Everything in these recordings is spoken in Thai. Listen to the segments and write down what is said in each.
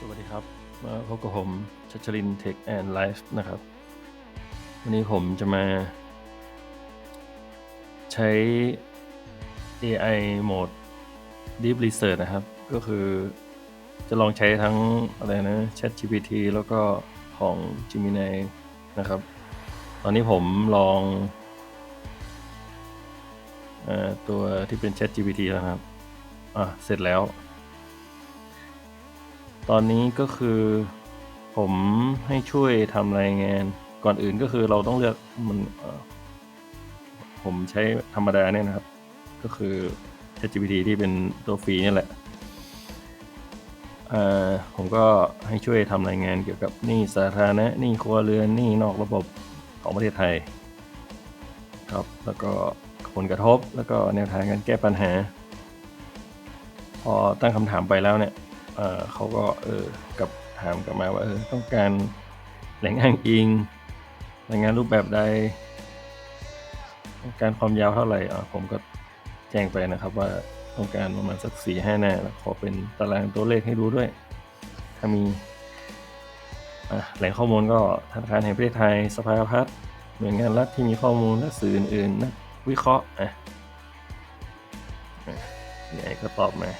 สวัสดีครับมาพบกับผมชัชรินเทคแอนด์ไลฟ์นะครับ วันนี้ผมจะมา ใช้ AI โหมด Deep Research นะครับ ก็คือจะลองใช้ทั้งอะไรนะ ChatGPT แล้วก็ของ Gemini นะครับ ตอนนี้ผมลองอตัวที่เป็น ChatGPT นะครับ อะ เสร็จแล้ว ตอนนี้ก็คือผมให้ช่วยทำรายงาน ก่อนอื่นก็คือเราต้องเลือกมันผมใช้ธรรมดาเนี่ยนะครับ ก็คือ ChatGPT ที่เป็นตัวฟรีนี่แหละผมก็ให้ช่วยทำรายงานเกี่ยวกับหนี้สาธารณะหนี้ครัวเรือนหนี้นอกระบบของประเทศไทย ครับ แล้วก็ผลกระทบแล้วก็แนวทางการแก้ปัญหา พอตั้งคำถามไปแล้วเนี่ย เขาก็เออกับถามกลับมาว่าเออต้องการแหล่งอ้างอิงรายงานรูปแบบใด ต้องการความยาวเท่าไหร่อะผมก็แจ้งไปนะครับว่าต้องการประมาณสักสี่ห้าหน้าแล้วขอเป็นตารางตัวเลขให้ดูด้วย ถ้ามีแหล่งข้อมูลก็ธนาคารแห่งประเทศไทยสภาพัฒน์หน่วยงานรัฐที่มีข้อมูลและสื่ออื่นๆนักวิเคราะห์อะอ่างไงก็ตอบมา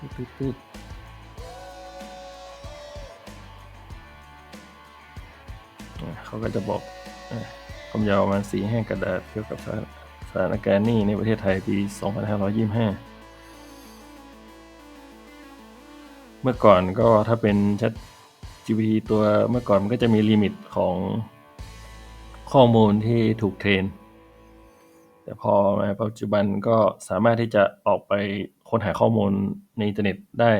ตืดตืดตืดเขาก็จะบอกความยาวประมาณสี่ห้ากระดาษเกี่ยวกับสถานสานการณ์หนี้ในประเทศไทยปี 2525 เมื่อก่อนก็ถ้าเป็น Chat GPT ตัวเมื่อก่อนมันก็จะมีลิมิตของข้อมูลที่ถูกเทรน แต่พอมาปัจจุบันก็สามารถที่จะออกไป ค้นหาข้อมูลในอินเทอร์เน็ตได้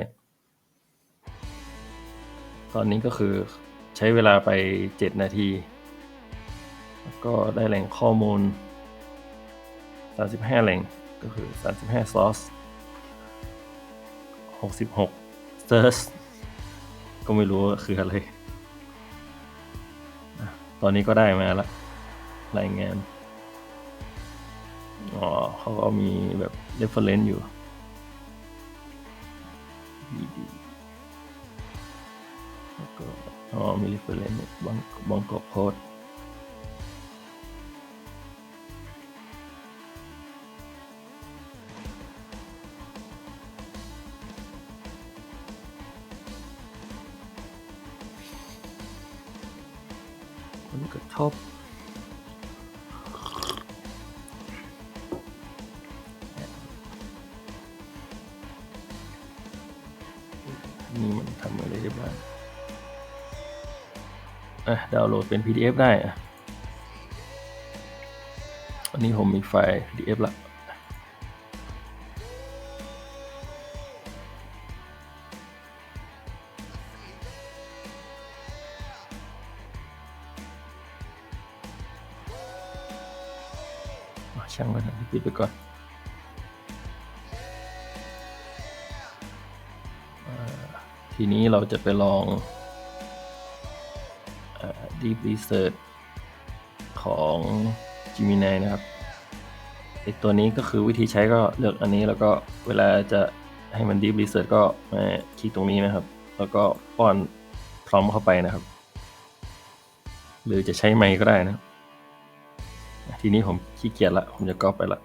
ตอนนี้ก็คือใช้เวลาไป 7 นาทีแล้วก็ได้แหล่งข้อมูล 35 แหล่งก็คือ 35 source 66 search ก็ไม่รู้คืออะไร ตอนนี้ก็ได้มาแล้วรายงาน อ๋อเขาก็มีแบบ reference อยู่ ดีแล้วก็อ๋อมี reference บางบางกอกโคดผลกระทบ ดาวน์โหลดเป็น PDF ได้อันนี้ผมมีไฟล์ PDF ละช่างมันปิดไปก่อนทีนี้เราจะไปลอง Deep Research ของ Gemini นะครับไอตัวนี้ก็คือวิธีใช้ก็เลือกอันนี้แล้วก็เวลาจะให้มัน Deep Research ก็มาคลิกตรงนี้นะครับ แล้วก็ป้อนพร้อมเข้าไปนะครับ หรือจะใช้ไมค์ก็ได้นะ ทีนี้ผมขี้เกียจละ ผมจะก๊อปไปละ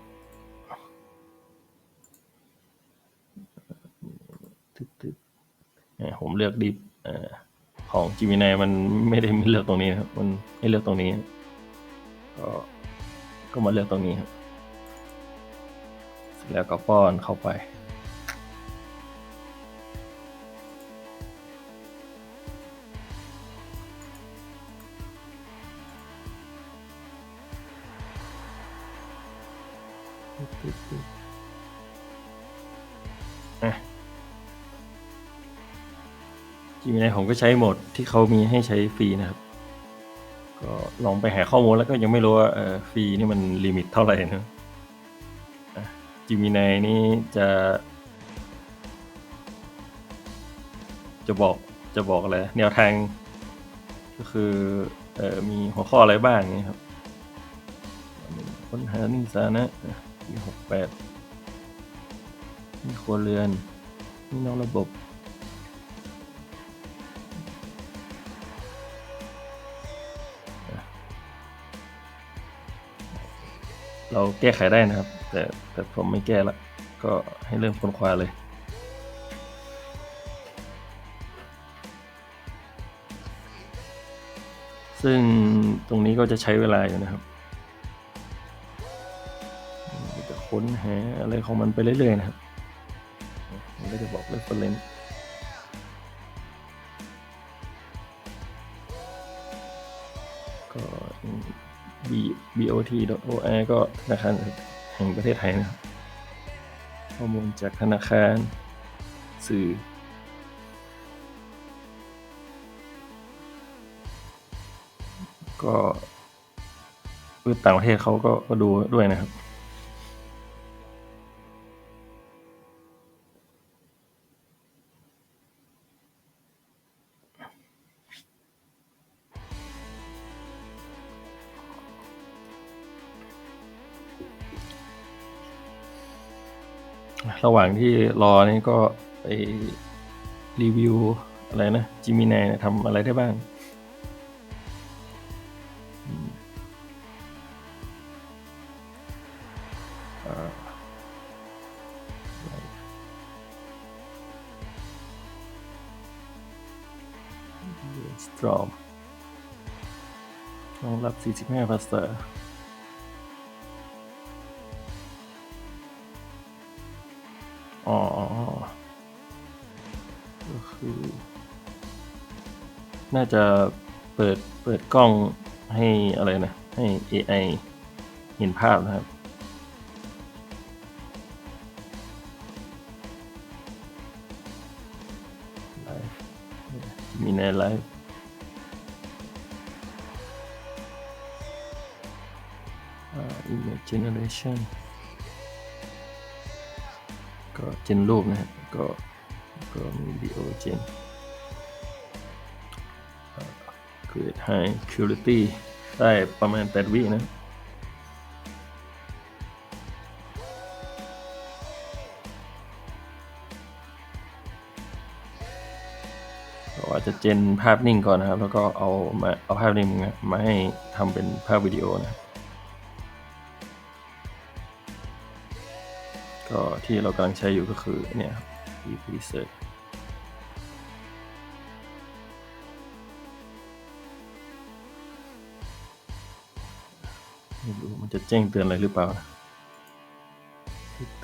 ผมเลือกดิฟอ่อ ของ Gemini มันไม่ได้เลือกตรงนี้นะครับ มันให้เลือกตรงนี้ ก็ก็มาเลือกตรงนี้ครับ เสร็จแล้วก็ป้อนเข้าไป อะ Gemini ผมก็ใช้โหมดที่เขามีให้ใช้ฟรีนะครับ ก็ลองไปหาข้อมูลแล้วก็ยังไม่รู้ว่าเออฟรีนี่มันลิมิตเท่าไหร่นะอะ Gemini นี่จะ จะบอกจะบอกอะไรแนวทาง ก็คือเออมีหัวข้ออะไรบ้างเงี้ยครับค้นหาหนี่สาธาระปีหกแปดนี่ครัวเรือนนี่นอกระบบ เราแก้ไขได้นะครับ แต่แต่ผมไม่แก้ละก็ให้เริ่มค้นคว้าเลยซึ่งตรงนี้ก็จะใช้เวลาอยู่นะครับ จะค้นหาอะไรของมันไปเรื่อยๆนะครับ มันก็จะบอก reference ก็ bot.or ก็ธนาคารแห่งประเทศไทยนะครับ ข้อมูลจากธนาคารสื่อ ก็เว็บต่างประเทศเขาก็ดูด้วยนะครับ ระหว่างที่รอนี่ก็ไปรีวิวอะไรนะจิมินายทำอะไรได้บ้างสตรอมรองรับ 45ภาษา น่าจะเปิดเปิดกล้องให้อะไรนะ ให้ AI เห็นภาพนะครับ มีในไลฟ์อ่า image generation ก็เจนรูปนะฮะก็ก็มี video gen อ่ create high quality ได้ประมาณ 8 วินะเราอาจจะเจนภาพนิ่งก่อนนะครับ แล้วก็เอามาเอาภาพนิ่งมาให้ทำเป็นภาพวิดีโอนะ ก็ที่เรากำลังใช้อยู่ก็คือเนี่ยครั จะแจ้งเตือนอะไรหรือเปล่านะ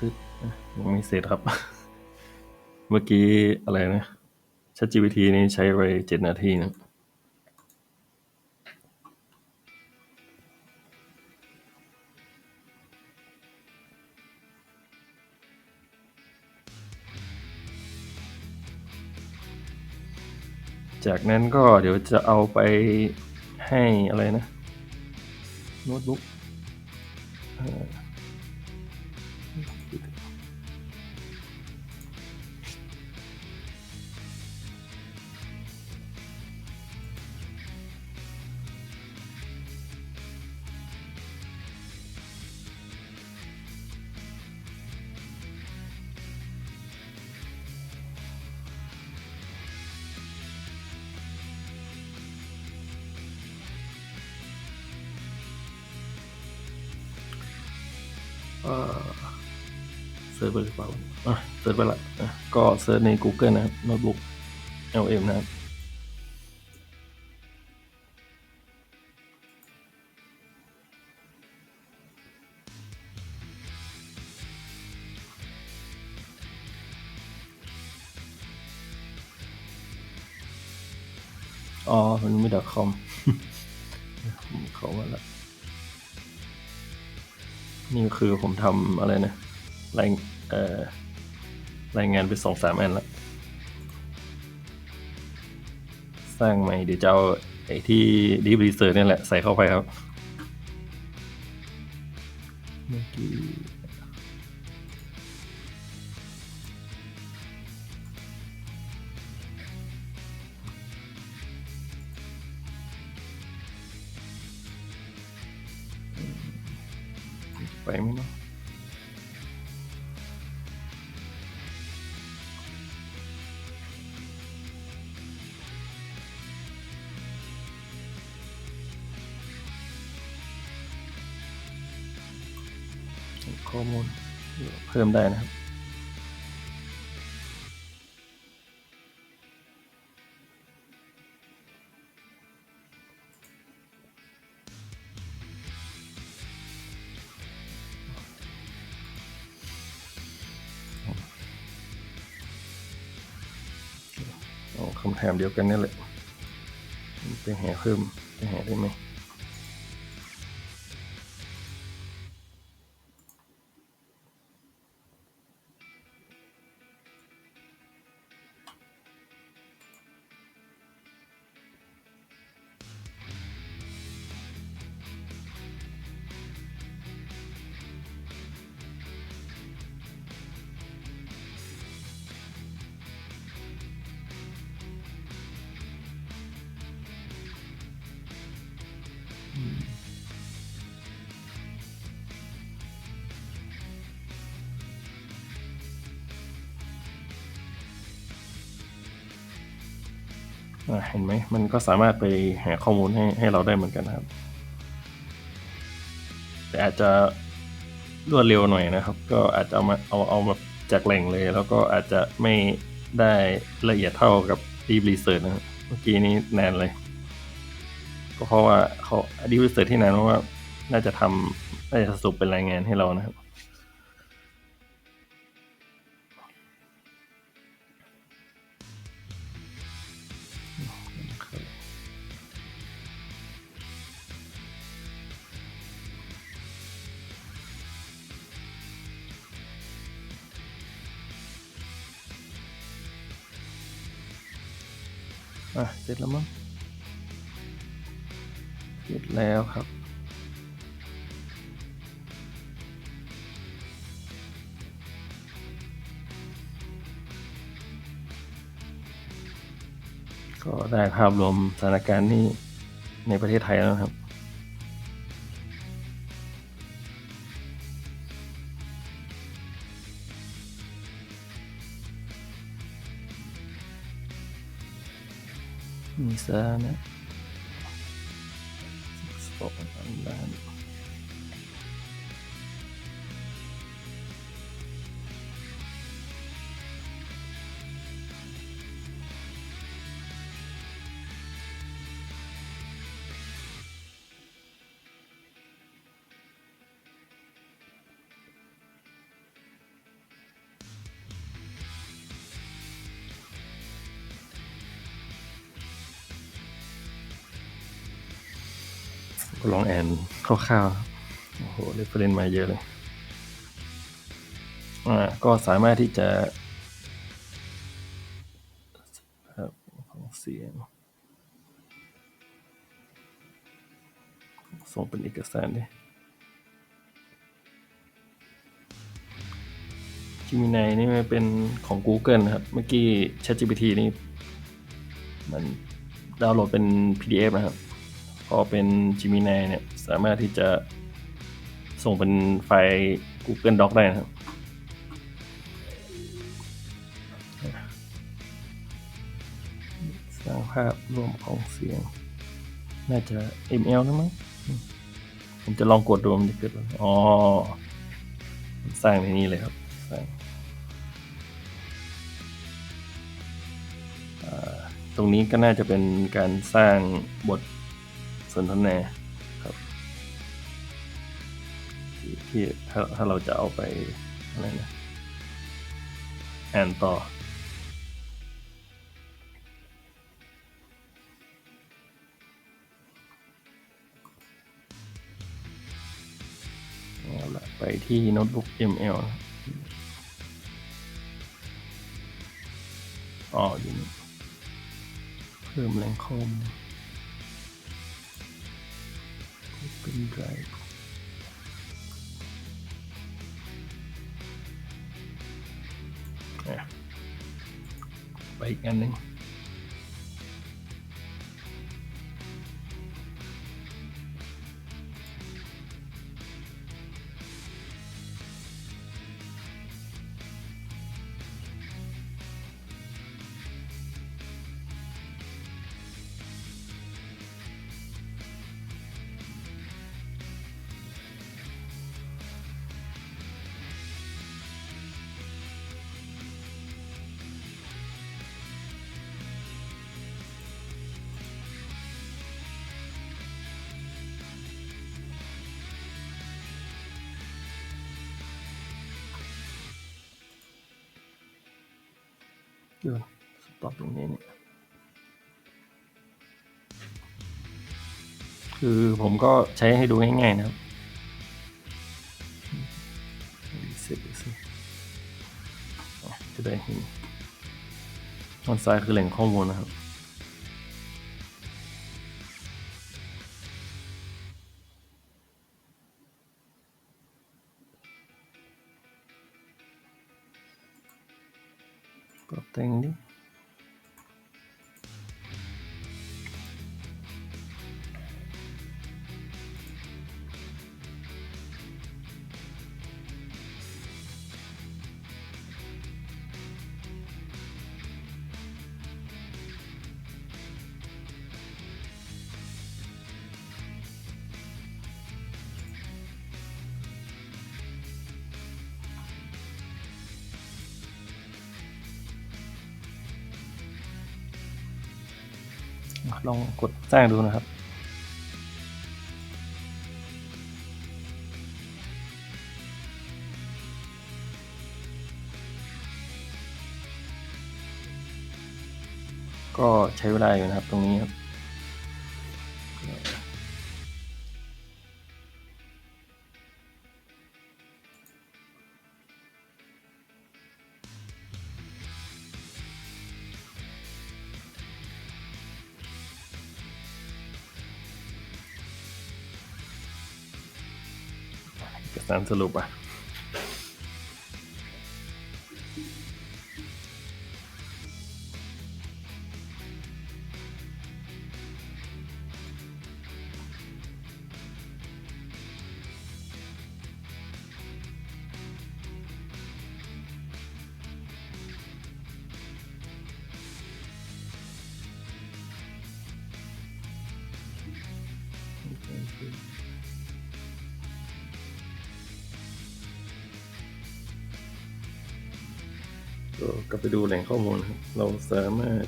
ตึ๊ดๆนะยังไม่เสร็จครับ เมื่อกี้อะไรนะ ChatGPT นี่ใช้ไปเจ็ดนาทีนะจากนั้นก็เดี๋ยวจะเอาไปให้อะไรนะ โน้ตบุ๊ก เอ่ เซิร์ชไปหรือเปล่าเซิร์ชไปละอะก็เซิร์ชใน Google นะครับโน้ตบุ๊ก LM นะครับ คือผมทำอะไรนะรายเอ่อรายงานไปสองสามอันแล้วสร้างใหม่เดี๋ยวจะเอาไอ้ที่ Deep Research นี่ยแหละใส่เข้าไปครับ ไปไหมเนาะข้อมูลเพิ่มได้นะครับ แถมเดียวกันนี่แหละเปแห่เพิ่มเปแห่ได้ไหม อะเห็นไหมมันก็สามารถไปหาข้อมูลให้ให้เราได้เหมือนกันนะครับ แต่อาจจะรวดเร็วหน่อยนะครับ ก็อาจจะเอามาเอาเอามาจากแหล่งเลย แล้วก็อาจจะไม่ได้ละเอียดเท่ากับ Deep Research นะครับเมื่อกี้นี้นานเลย ก็เพราะว่าเขา Deep Research ที่นานเพราะว่า น่าจะทำน่าจะสรุปเป็นรายงานให้เรานะครับ อะเสร็จแล้วมั้งเสร็จแล้วครับ ก็ได้ภาพรวมสถานการณ์นี้ในประเทศไทยแล้วครับ มีซ แอนคร่าวๆโอ้โหเรฟเฟรนมาเยอะเลยอ่าก็สามารถที่จะครับของเสียงส่งเป็นเอกสารดิจิมินายนี่มันเป็นของ Google นะครับ เมื่อกี้ ChatGPT นี่ มันดาวน์โหลดเป็น PDF นะครับพ อเป็น Gemini เนี่ยสามารถที่จะส่งเป็นไฟล์ Google Doc ได้นะครับ สร้างภาพรวมของเสียง น่าจะ ML นะมั้งอืมผมจะลองกดดูมันจะเกิดอ๋อ สร้างในนี้เลยครับสร้างตรงนี้ก็น่าจะเป็นการสร้างบท สนทนาครับ ที่ถ้าถ้าเราจะเอาไปอะไรนะอ่านต่อเอาละไปที่โน้ตบุ๊ก ML อ๋ออยู่นี่เพิ่มแหล่งข้อม ลเป็นไดรฟ์อะไปอีกอันหนึ่งโยนสต็อปตรงนี้เนี่ยคือผมก็ใช้ให้ดูง่ายๆนะครับรีเซ็ตดูสิอะจะได้เห็นด้านซ้ายคือแหล่งข้อมูลนะครับ ป ลองกดสร้างดูนะครับก็ใช้เวลาอยู่นะครับตรงนี้ครับ เอกส ก็กลับไปดูแหล่งข้อมูลนะครับ เราสามารถ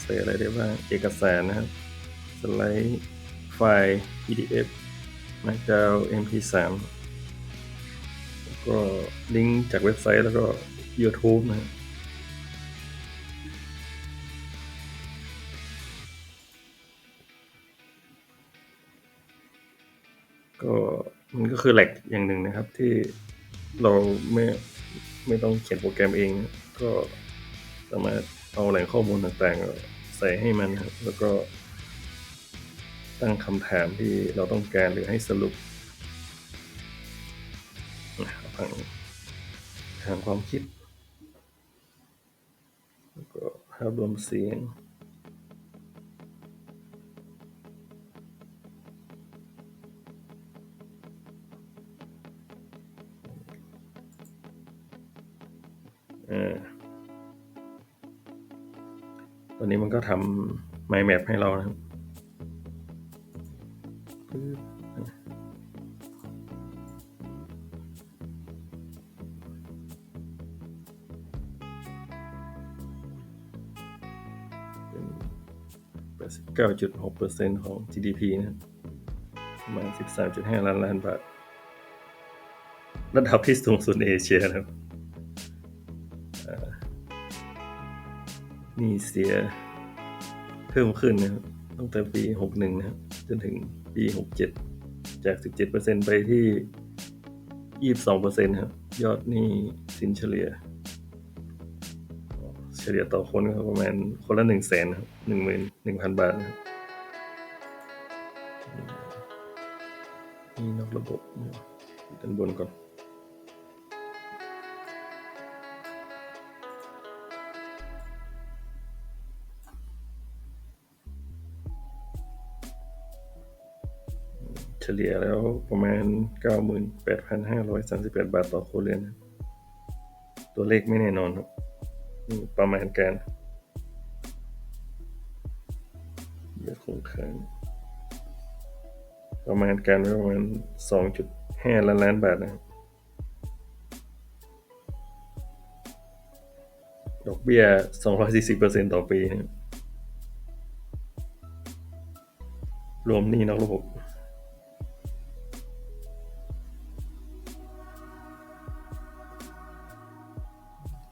ใส่อะไรได้บ้าง เอกสารนะครับ สไลด์ไฟล์ PDF Markdown MP3 แล้วก็ลิงก์จากเว็บไซต์แล้วก็ YouTube นะครับก็มันก็คือแหลกอย่างหนึ่งนะครับที่เราไม่ ไม่ต้องเขียนโปรแกรมเอง ก็สามารถเอาแหล่งข้อมูลต่างๆ ใส่ให้มันครับแล้วก็ ตั้งคำถามที่เราต้องการหรือให้สรุปทางถามความคิด แล้วก็ภาพรวมเสียง ตอนนี้มันก็ทำ mind map ให้เรานะครับปึ๊บเป็น89.6%ของ GDP นะครับประมาณ 13.5 ล้านล้านบาท ระดับที่สูงสุดในเอเชียนะครับ นี่เสียเพิ่มขึ้นนะครับตั้งแต่ปี 61 นะครับ จนถึงปี 67 จาก 17%ไปที่ 22%ครับ ยอดนี้สินเฉลี่ย เฉลี่ยต่อคนก็ประมาณคนละ1 0 0 0 0แสนครับ11,000บาทนะครับนี่นอกระบบนะครับด้านบนก่อน ลี่ยแล้วประมาณ 98,538 บาทต่อครัวเรือนครับตัวเลขไม่แน่นอนครับประมาณการเยอะคงค้างประมาณการไว้ประมาณ 2.5 ล้านล้านบาทนะครับดอกเบี้ย 240%ต่อปีนะรวมนี้นอกระบบ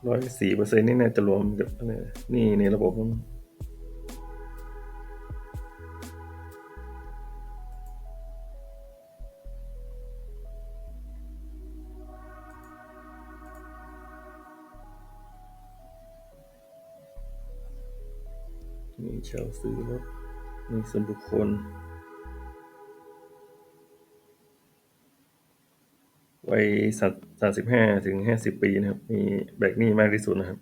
ร้อยสี่เปอร์เซ็นต์นี่น่าจะรวมกับอะไรนี่ในระบบมั้งมีเช่าซื้อรถมีส่วนบุคคล วัยสามสิบห้าถึงห้าสิบปีนะครับ มีแบกหนี้มากที่สุดนะครับ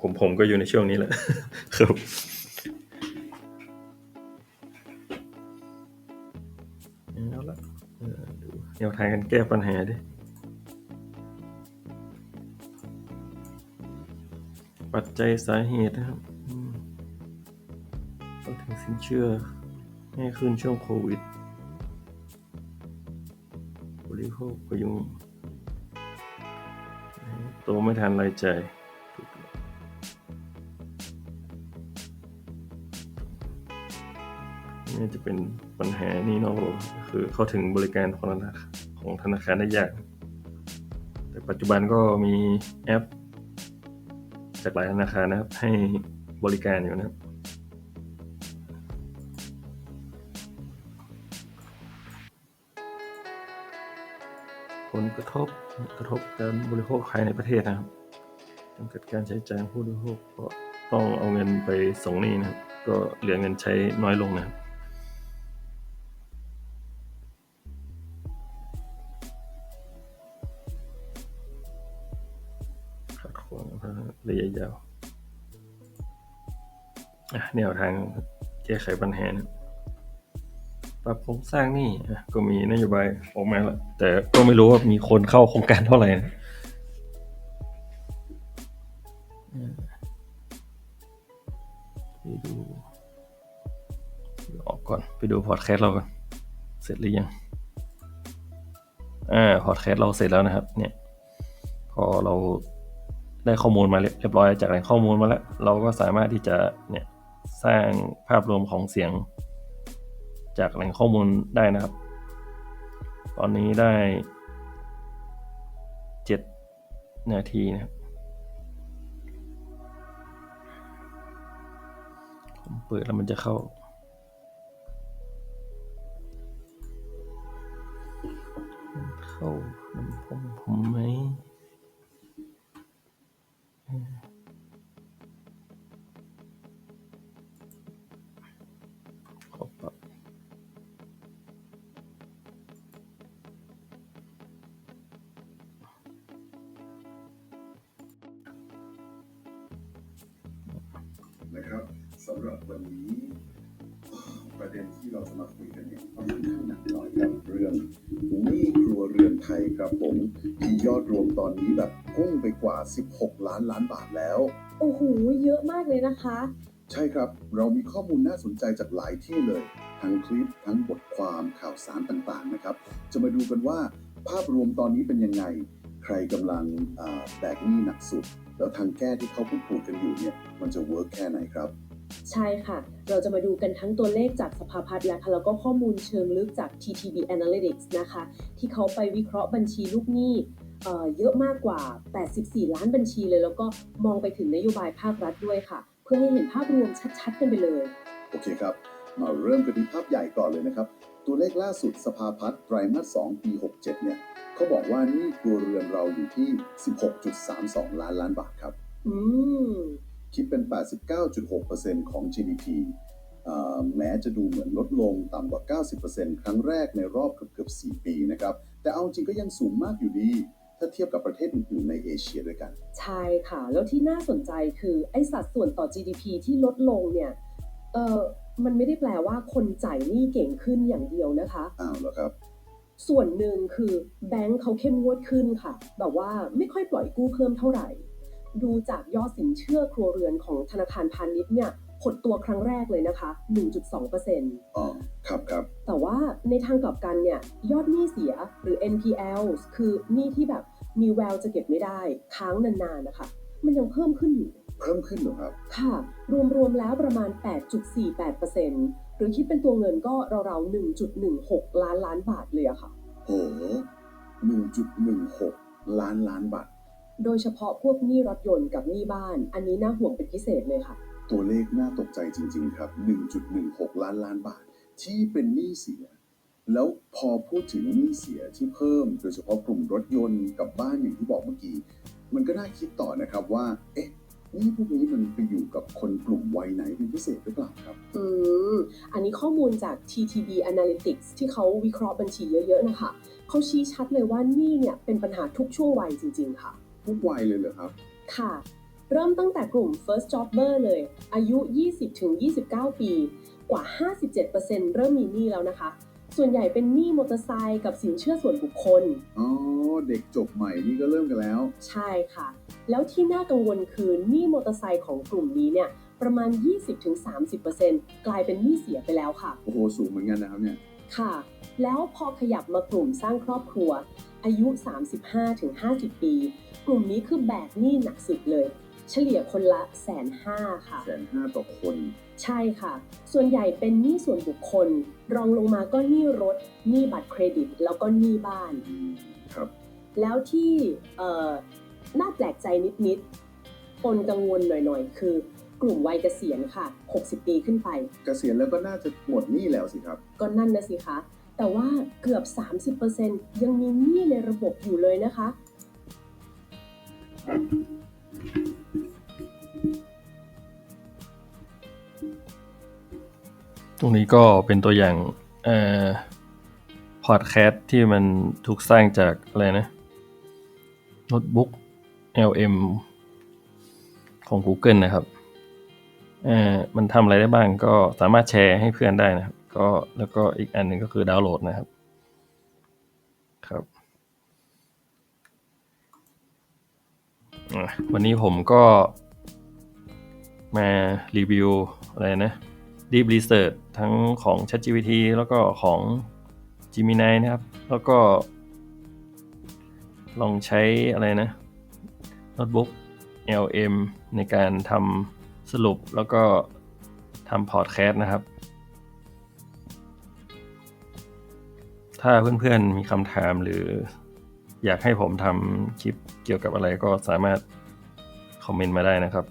ผมผมก็อยู่ในช่วงนี้แหละครับเอาละเดูแนวทางการแก้ปัญหาดิปัจจัยสาเหตุนะครับเข้าถึงสินเชื่อ ให้ขึ้นช่วงโควิดบริโภคประยุงโตไม่ทันรายจ่ายนี่จะเป็นปัญหานี่นอกระบบคือเข้าถึงบริการของธนาคารของธนาคารได้ยาก แต่ปัจจุบันก็มีแอป จากหลายธนาคารนะครับให้บริการอยู่นะครับ กระทบกระทบการบริโภคภายในประเทศนะครับจำกัดการใช้จ่ายผู้บริโภคก็ต้องเอาเงินไปส่งหนี้นะครับ ก็เหลือเงินใช้น้อยลงนะครับขัดขวางระยะยาวอะแนวทางแก้ไขปัญหานะ ปรับโครงสร้างหนี่อะก็มีนโยบายออกมาแล้วแต่ก็ไม่รู้ว่ามีคนเข้าโครงการเท่าไหร่นะอ่าไปดูออกก่อนไปดูพอดแคสต์เราก่อนเสร็จหรือยังอ่าพอดแคสต์เราเสร็จแล้วนะครับ เนี่ย พอเราได้ข้อมูลมาเรียบร้อยจากแหล่งข้อมูลมาแล้ว เราก็สามารถที่จะเนี่ยสร้างภาพรวมของเสียง จากแหล่งข้อมูลได้นะครับ ตอนนี้ได้เจ็ดนาทีนะครับ ผมเปิดแล้วมันจะเข้าเข้าลำโพงผมไหม ตอนนี้แบบพุ่งไปกว่า 16 ล้านล้านบาทแล้ว โอ้โห เยอะมากเลยนะคะ ใช่ครับ เรามีข้อมูลน่าสนใจจากหลายที่เลย ทั้งคลิป ทั้งบทความข่าวสารต่างๆนะครับ จะมาดูกันว่าภาพรวมตอนนี้เป็นยังไง ใครกำลังอ่าแบกหนี้หนักสุด แล้วทางแก้ที่เขาพูดพูดกันอยู่เนี่ย มันจะเวิร์กแค่ไหนครับใช่ค่ะ เราจะมาดูกันทั้งตัวเลขจากสภาพัฒน์นะคะแล้วก็ข้อมูลเชิงลึกจาก TTB Analytics นะคะ ที่เขาไปวิเคราะห์บัญชีลูกหนี้ เอ่อเยอะมากกว่า 84 ล้านบัญชีเลย แล้วก็มองไปถึงนโยบายภาครัฐด้วยค่ะ เพื่อให้เห็นภาพรวมชัดๆกันไปเลย โอเคครับ มาเริ่มกันที่ภาพใหญ่ก่อนเลยนะครับ ตัวเลขล่าสุดสภาพัฒน์ไตรมาส 2 ปี 67 เนี่ยเขาบอกว่าหนี่ครัวเรือนเราอยู่ที่ 16.32 ล้านล้านบาทครับ อืมคิดเป็น 89.6%ของ GDP อ่าแม้จะดูเหมือนลดลงต่ำกว่า 90%ครั้งแรกในรอบเกือบๆ4ปีนะครับ แต่เอาจริงก็ยังสูงมากอยู่ดี ถ้าเทียบกับประเทศอื่นๆในเอเชียด้วยกัน ใช่ค่ะ แล้วที่น่าสนใจคือไอ้สัดส่วนต่อ GDP ที่ลดลงเนี่ยเออมันไม่ได้แปลว่าคนจ่ายหนี้เก่งขึ้นอย่างเดียวนะคะอ้าวแล้วครับ ส่วนหนึ่งคือแบงก์เขาเข้มงวดขึ้นค่ะ แบบว่าไม่ค่อยปล่อยกู้เพิ่มเท่าไหร่ ดูจากยอดสินเชื่อครัวเรือนของธนาคารพาณิชย์เนี่ย หดตัวครั้งแรกเลยนะคะ 1.2%อ๋อครับครับ แต่ว่าในทางกลับกันเนี่ยยอดหนี้เสียหรือ NPL คือหนี้ที่แบบมีแววจะเก็บไม่ได้ค้างนานๆนะคะ มันยังเพิ่มขึ้นอยู่ เพิ่มขึ้นเหรอครับ ค่ะ รวมๆแล้วประมาณ 8.48%หรือคิดเป็นตัวเงินก็ราวๆ1.16 ล้านล้านบาทเลยอะค่ะโห1.16 ล้านล้านบาท โดยเฉพาะพวกหนี้รถยนต์กับหนี้บ้าน อันนี้น่าห่วงเป็นพิเศษเลยค่ะ ตัวเลขน่าตกใจจริง ๆ ครับ 1.16 ล้านล้านบาท ที่เป็นหนี้เสีย แล้วพอพูดถึงหนี้เสียที่เพิ่ม โดยเฉพาะกลุ่มรถยนต์กับบ้านอย่างที่บอกเมื่อกี้ มันก็น่าคิดต่อนะครับว่า เอ๊ะหนี่พวกนี้มันไปอยู่กับคนกลุ่มวัยไหนเป็นพิเศษหรือเปล่าครับ อืม อันนี้ข้อมูลจาก TTB Analytics ที่เขาวิเคราะห์บัญชีเยอะๆนะคะ เขาชี้ชัดเลยว่าหนี่เนี่ยเป็นปัญหาทุกช่วงวัยจริง ๆ ค่ะ ทุกวัยเลยเหรอครับ ค่ะ เริ่มตั้งแต่กลุ่ม first jobber เลย อายุ 20-29 ปี กว่า 57%เริ่มมีหนี้แล้วนะคะ ส่วนใหญ่เป็นหนี้มอเตอร์ไซค์กับสินเชื่อส่วนบุคคล อ๋อ เด็กจบใหม่นี่ก็เริ่มกันแล้ว ใช่ค่ะ แล้วที่น่ากังวลคือหนี้มอเตอร์ไซค์ของกลุ่มนี้เนี่ยประมาณ 20-30%กลายเป็นหนี้เสียไปแล้วค่ะ โอ้โห สูงเหมือนกันนะครับเนี่ย ค่ะ แล้วพอขยับมากลุ่มสร้างครอบครัว อายุ 35-50 ปี กลุ่มนี้คือแบกหนี้หนักสุดเลย เฉลี่ยคนละแสนห้าค่ะ แสนห้าต่อคน ใช่ค่ะ ส่วนใหญ่เป็นหนี้ส่วนบุคคล รองลงมาก็หนี้รถหนี้บัตรเครดิต แล้วก็หนี้บ้านอืมครับ แล้วที่เอ่อน่าแปลกใจนิดๆปนกังวลหน่อยๆ คือกลุ่มวัยเกษียณค่ะ 60 ปีขึ้นไป เกษียณแล้วก็น่าจะหมดหนี้แล้วสิครับ ก็นั่นนะสิคะ แต่ว่าเกือบ 30%ยังมีหนี้ในระบบอยู่เลยนะคะ ตรงนี้ก็เป็นตัวอย่างเอ่อพอดแคสต์ที่มันถูกสร้างจากอะไรนะโน้ตบุ๊ก LM ของ Google นะครับเอ่อมันทำอะไรได้บ้างก็สามารถแชร์ให้เพื่อนได้นะครับ ก็แล้วก็อีกอันหนึ่งก็คือดาวน์โหลดนะครับ ครับ วันนี้ผมก็มารีวิวอะไรนะ Deep Research ทั้งของ ChatGPT แล้วก็ของ Gemini นะครับ แล้วก็ ลองใช้อะไรนะโน้ตบุ๊ก LM ในการทำสรุปแล้วก็ทำพอดแคสต์นะครับ ถ้าเพื่อนๆมีคำถามหรืออยากให้ผมทำคลิปเกี่ยวกับอะไรก็สามารถคอมเมนต์มาได้นะครับ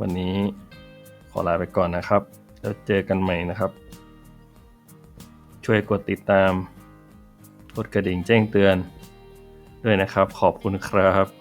วันนี้ขอลาไปก่อนนะครับ แล้วเจอกันใหม่นะครับ ช่วยกดติดตาม กดกระดิ่งแจ้งเตือน ด้วยนะครับ ขอบคุณครับ